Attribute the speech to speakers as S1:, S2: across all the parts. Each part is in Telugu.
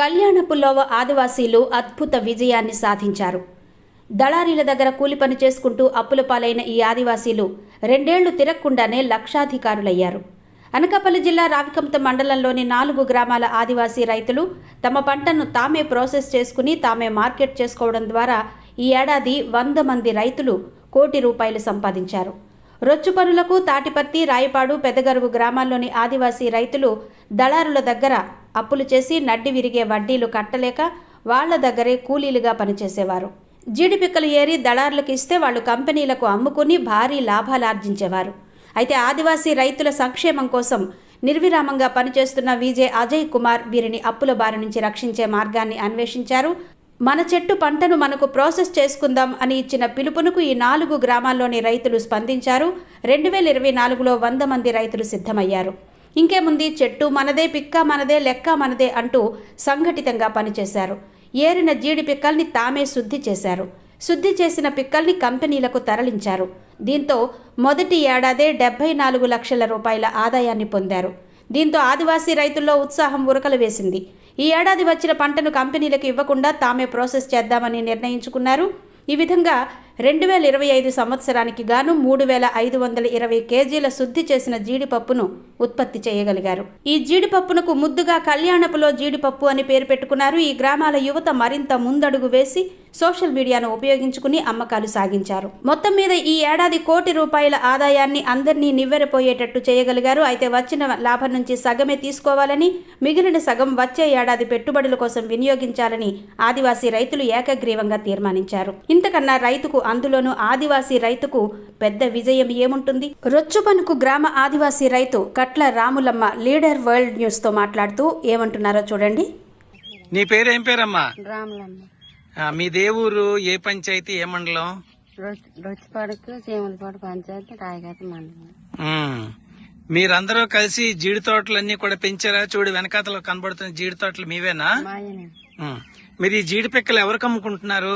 S1: కళ్యాణపులోవ ఆదివాసీలు అద్భుత విజయాన్ని సాధించారు. దళారీల దగ్గర కూలి పని చేసుకుంటూ అప్పుల పాలైన ఈ ఆదివాసీలు రెండేళ్ళు తిరగకుండానే లక్షాధికారులయ్యారు. అనకాపల్లి జిల్లా రావికంత మండలంలోని నాలుగు గ్రామాల ఆదివాసీ రైతులు తమ పంటను తామే ప్రాసెస్ చేసుకుని తామే మార్కెట్ చేసుకోవడం ద్వారా ఈ ఏడాది వంద మంది రైతులు కోటి రూపాయలు సంపాదించారు. రొచ్చు పనులకు తాటిపర్తి రాయపాడు పెదగరువు గ్రామాల్లోని ఆదివాసీ రైతులు దళారుల దగ్గర అప్పులు చేసి నడ్డి విరిగే వడ్డీలు కట్టలేక వాళ్ళ దగ్గరే కూలీలుగా పనిచేసేవారు. జీడిపిక్కలు ఏరి దళారులకు ఇస్తే వాళ్ళు కంపెనీలకు అమ్ముకుని భారీ లాభాలు ఆర్జించేవారు. అయితే ఆదివాసీ రైతుల సంక్షేమం కోసం నిర్విరామంగా పనిచేస్తున్న విజే అజయ్ కుమార్ వీరిని అప్పుల బారి నుంచి రక్షించే మార్గాన్ని అన్వేషించారు. మన చెట్టు పంటను మనకు ప్రాసెస్ చేసుకుందాం అని ఇచ్చిన పిలుపునకు ఈ నాలుగు గ్రామాల్లోని రైతులు స్పందించారు. రెండు వేల ఇరవై నాలుగులో వంద మంది రైతులు సిద్ధమయ్యారు. ఇంకేముంది? చెట్టు మనదే పిక్క మనదే లెక్క మనదే అంటూ సంఘటితంగా పనిచేశారు. ఏరిన జీడి పిక్కల్ని తామే శుద్ధి చేశారు. శుద్ధి చేసిన పిక్కల్ని కంపెనీలకు తరలించారు. దీంతో మొదటి ఏడాదే డెబ్బై నాలుగు లక్షల రూపాయల ఆదాయాన్ని పొందారు. దీంతో ఆదివాసీ రైతుల్లో ఉత్సాహం ఉరకలు వేసింది. ఈ ఏడాది వచ్చిన పంటను కంపెనీలకు ఇవ్వకుండా తామే ప్రాసెస్ చేద్దామని నిర్ణయించుకున్నారు. ఈ విధంగా రెండు వేల ఇరవై ఐదు సంవత్సరానికి గాను మూడు వేల ఐదు వందల ఇరవై కేజీల శుద్ధి చేసిన జీడిపప్పును ఉత్పత్తి చేయగలిగారు. ఈ జీడిపప్పునకు ముద్దుగా కళ్యాణపులో జీడిపప్పు అని పేరు పెట్టుకున్నారు. ఈ గ్రామాల యువత మరింత ముందడుగు వేసి సోషల్ మీడియాను ఉపయోగించుకుని అమ్మకాలు సాగించారు. మొత్తం మీద ఈ ఏడాది కోటి రూపాయల ఆదాయాన్ని అందరినీ నివ్వెరపోయేటట్టు చేయగలిగారు. అయితే వచ్చిన లాభం నుంచి సగమే తీసుకోవాలని మిగిలిన సగం వచ్చే ఏడాది పెట్టుబడుల కోసం వినియోగించాలని ఆదివాసీ రైతులు ఏకగ్రీవంగా తీర్మానించారు. ఇంతకన్నా రైతుకు అందులోనూ ఆదివాసీ రైతుకు పెద్ద విజయం ఏముంటుంది? రొచ్చుపనుకు గ్రామ ఆదివాసీ రైతు కట్ల రాములమ్మ లీడర్ వరల్డ్ న్యూస్తో మాట్లాడుతూ ఏమంటున్నారో చూడండి.
S2: నీ పేరు ఏం పేరమ్మా?
S3: రాములమ్మ.
S2: మీ దేవురు ఏ పంచాయతీ ఏ మండలం?
S3: రొచ్చి రొచ్చిపాడుకు చీమలపాడు పంచాయతీ రాయగతి మండలం.
S2: మీరందరూ కలిసి జీడి తోటలన్నీ కూడా పెంచారా? చూడు వెనకాతలో కనబడుతున్న జీడి తోటలు మీవేనా. మీరు ఈ జీడి పిక్కలు ఎవరికి అమ్ముకుంటున్నారు?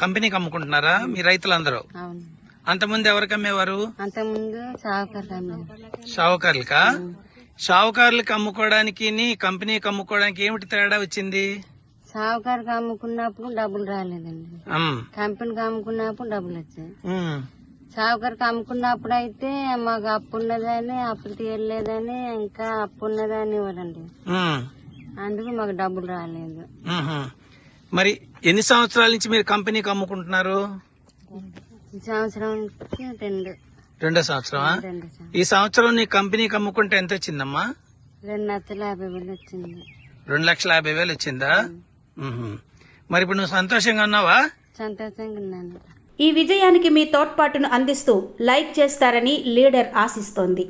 S2: కంపెనీకి అమ్ముకుంటున్నారా? మీ రైతులందరూ? అంతకుముందు ఎవరికి అమ్మేవారు? షావుకారులకా షావుకారులకి అమ్ముకోవడానికి కంపెనీకి అమ్ముకోవడానికి ఏమిటి తేడా వచ్చింది?
S3: సాగుకారుకి అమ్ముకున్నప్పుడు డబ్బులు రాలేదండి. కంపెనీకి అమ్ముకున్నప్పుడు డబ్బులు వచ్చాయి. సాగుకారుకి అమ్ముకున్నప్పుడు అయితే మాకు అప్పు ఉన్నదని అప్పులు తీయలేదని ఇంకా అప్పు ఉన్నదని ఇవ్వరండి.
S2: ఉమ్.
S3: అందుకు మాకు డబ్బులు రాలేదు.
S2: మరి ఎన్ని సంవత్సరాల నుంచి మీరు కంపెనీకి అమ్ముకుంటున్నారు
S3: ఈ సంవత్సరానికి రెండు.
S2: రెండో సంవత్సరమా?
S3: సంవత్సరం.
S2: ఈ సంవత్సరం నీ కంపెనీకి అమ్ముకుంటే ఎంత వచ్చిందమ్మా
S3: రెండు లక్షల యాభై వేలు వచ్చింది.
S2: రెండు లక్షల యాభై వేలు వచ్చిందా. మరి ఇప్పుడు నువ్వు సంతోషంగా ఉన్నావా?
S3: సంతోషంగా ఉన్నాను.
S1: ఈ విజయానికి మీ తోడ్పాటును అందిస్తూ లైక్ చేస్తారని లీడర్ ఆశిస్తోంది.